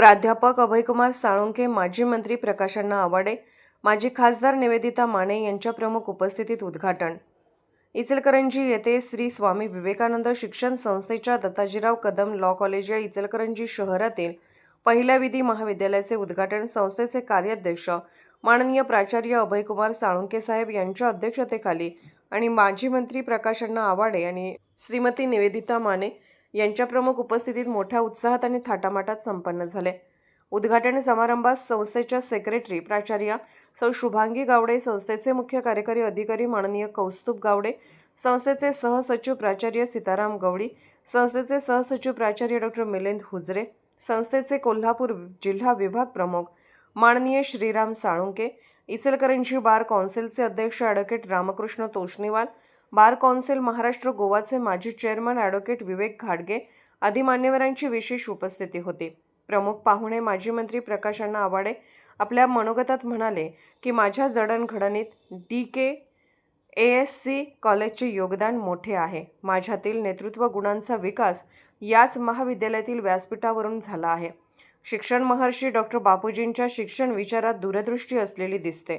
प्राध्यापक अभयकुमार साळुंके माजी मंत्री प्रकाशांना आवाडे माजी खासदार निवेदिता माने यांच्या प्रमुख उपस्थितीत उद्घाटन. इचलकरंजी येथे श्री स्वामी विवेकानंद शिक्षण संस्थेच्या दत्ताजीराव कदम लॉ कॉलेज या इचलकरंजी शहरातील पहिल्या विधी महाविद्यालयाचे उद्घाटन संस्थेचे कार्याध्यक्ष माननीय प्राचार्य अभयकुमार साळुंके साहेब यांच्या अध्यक्षतेखाली आणि माजी मंत्री प्रकाशांना आवाडे आणि श्रीमती निवेदिता माने यांच्या प्रमुख उपस्थितीत मोठ्या उत्साहात आणि थाटामाटात संपन्न झाले. उद्घाटन समारंभात संस्थेच्या सेक्रेटरी प्राचार्या सौ शुभांगी गावडे संस्थेचे मुख्य कार्यकारी अधिकारी माननीय कौस्तुभ गावडे संस्थेचे सहसचिव प्राचार्य सीताराम गवळी संस्थेचे सहसचिव प्राचार्य डॉक्टर मिलिंद हुजरे संस्थेचे कोल्हापूर जिल्हा विभाग प्रमुख माननीय श्रीराम साळुंके इचलकरंजी बार कौन्सिलचे अध्यक्ष advocate Ramkrishna Toshniwal bar council Maharashtra गोवाचे माजी चेअरमन ॲडव्होकेट विवेक घाडगे आदी मान्यवरांची विशेष उपस्थिती होती. प्रमुख पाहुणे माजी मंत्री प्रकाशअण्णा आवाडे आपल्या मनोगतात म्हणाले की माझ्या जडणघडणीत D K A S C कॉलेजचे योगदान मोठे आहे. माझ्यातील नेतृत्व गुणांचा विकास याच महाविद्यालयातील व्यासपीठावरून झाला आहे. शिक्षण महर्षी डॉक्टर बापूजींच्या शिक्षण विचारात दूरदृष्टी असलेली दिसते.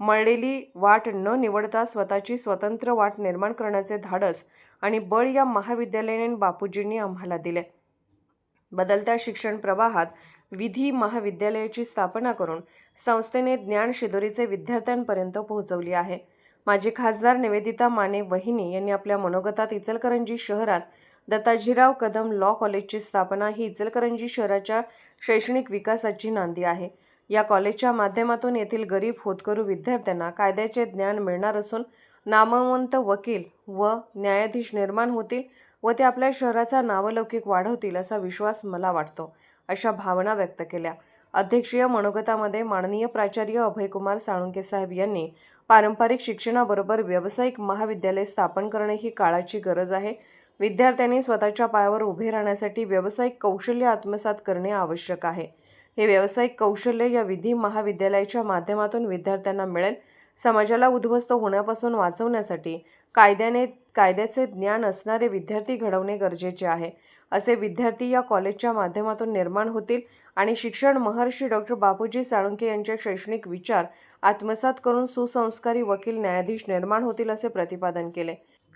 मळलेली वाट न निवडता स्वतःची स्वतंत्र वाट निर्माण करण्याचे धाडस आणि बळ या महाविद्यालयाने बापूजींनी आम्हाला दिले. बदलत्या शिक्षण प्रवाहात विधी महाविद्यालयाची स्थापना करून संस्थेने ज्ञान शिदोरीचे विद्यार्थ्यांपर्यंत पोहोचवली आहे. माजी खासदार निवेदिता माने वहिनी यांनी आपल्या मनोगतात इचलकरंजी शहरात दत्ताजीराव कदम लॉ कॉलेजची स्थापना ही इचलकरंजी शहराच्या शैक्षणिक विकासाची नांदी आहे. या कॉलेजच्या माध्यमातून येथील गरीब होतकरू विद्यार्थ्यांना कायद्याचे ज्ञान मिळणार असून नामवंत वकील व न्यायाधीश निर्माण होतील व ते आपल्या शहराचा नावलौकिक वाढवतील असा विश्वास मला वाटतो अशा भावना व्यक्त केल्या. अध्यक्षीय मनोगतामध्ये माननीय प्राचार्य अभयकुमार साळुंके साहेब यांनी पारंपरिक शिक्षणाबरोबर व्यावसायिक महाविद्यालय स्थापन करणे ही काळाची गरज आहे. विद्यार्थ्यांनी स्वतःच्या पायावर उभे राहण्यासाठी व्यावसायिक कौशल्य आत्मसात करणे आवश्यक आहे. हे व्यावसायिक कौशल्य या विधी महाविद्यालयाच्या माध्यमातून विद्यार्थ्यांना मिळेल. समाजाला उद्ध्वस्त होण्यापासून वाचवण्यासाठी कायद्याने कायद्याचे ज्ञान असणारे विद्यार्थी घडवणे गरजेचे आहे. असे विद्यार्थी या कॉलेजच्या माध्यमातून निर्माण होतील आणि शिक्षण महर्षी डॉक्टर बापूजी साळुंके यांचे शैक्षणिक विचार आत्मसात करून सुसंस्कारी वकील न्यायाधीश निर्माण होतील असे प्रतिपादन केले.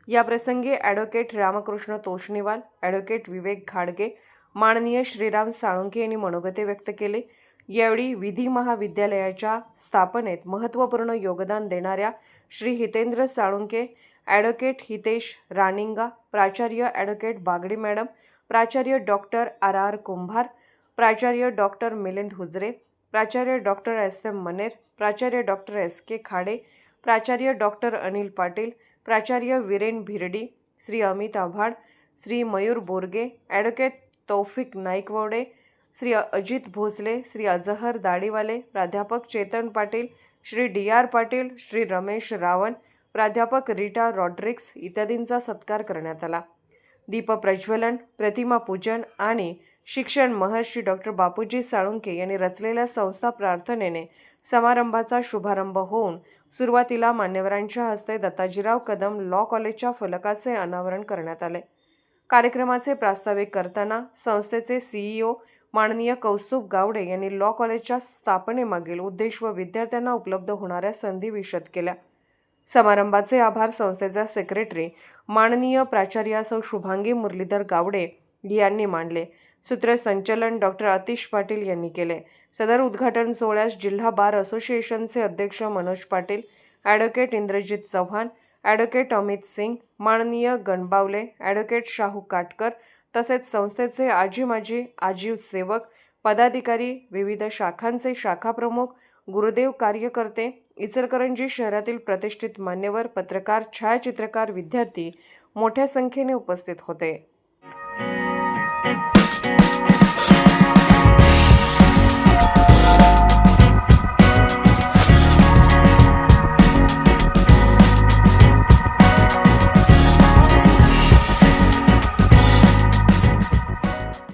या प्रसंगी ॲडव्होकेट रामकृष्ण तोष्णीवाल ॲडव्होकेट विवेक घाडगे माननीय श्रीराम साळुंके यांनी मनोगते व्यक्त केले. यावेळी विधी महाविद्यालयाच्या स्थापनेत महत्त्वपूर्ण योगदान देणाऱ्या श्री हितेंद्र साळुंके ॲडव्होकेट हितेश रानिंगा प्राचार्य ॲडव्होकेट बागडी मॅडम प्राचार्य डॉक्टर आर आर कुंभार प्राचार्य डॉक्टर मिलिंद हुजरे प्राचार्य डॉक्टर एस एम मनेर प्राचार्य डॉक्टर एस के खाडे प्राचार्य डॉक्टर अनिल पाटील प्राचार्य विरेन भिरडी श्री अमित आव्हाड श्री मयूर बोरगे ॲडव्होकेट तौफिक नाईकवडे श्री अजित भोसले श्री अजहर दाढीवाले प्राध्यापक चेतन पाटील श्री डी आर पाटील श्री रमेश रावण प्राध्यापक रीटा रॉड्रिक्स इत्यादींचा सत्कार करण्यात आला. दीपप्रज्वलन प्रतिमा पूजन आणि शिक्षण महर्षी डॉक्टर बापूजी साळुंके यांनी रचलेल्या संस्था प्रार्थनेने समारंभाचा शुभारंभ होऊन सुरुवातीला मान्यवरांच्या हस्ते दत्ताजीराव कदम लॉ कॉलेजच्या फलकाचे अनावरण करण्यात आले. कार्यक्रमाचे प्रास्ताविक करताना संस्थेचे सीईओ माननीय कौस्तुभ गावडे यांनी लॉ कॉलेजच्या स्थापनेमागील उद्देश व विद्यार्थ्यांना उपलब्ध होणाऱ्या संधी विशद केल्या. समारंभाचे आभार संस्थेचा सेक्रेटरी माननीय प्राचार्या सौ शुभांगी मुरलीधर गावडे यांनी मांडले सूत्रसंचलन डॉक्टर अतिश पाटील यांनी केले. सदर उद्घाटन सोहळ्यास जिल्हा बार असोसिएशनचे अध्यक्ष मनोज पाटील ॲडव्होकेट इंद्रजित चव्हाण ॲडव्होकेट अमित सिंग माननीय गणबावले ॲडव्होकेट शाहू काटकर तसेच संस्थेचे आजी माजी आजीव सेवक पदाधिकारी विविध शाखांचे शाखाप्रमुख गुरुदेव कार्यकर्ते इचलकरंजी शहरातील प्रतिष्ठित मान्यवर पत्रकार छायाचित्रकार विद्यार्थी मोठ्या संख्येने उपस्थित होते.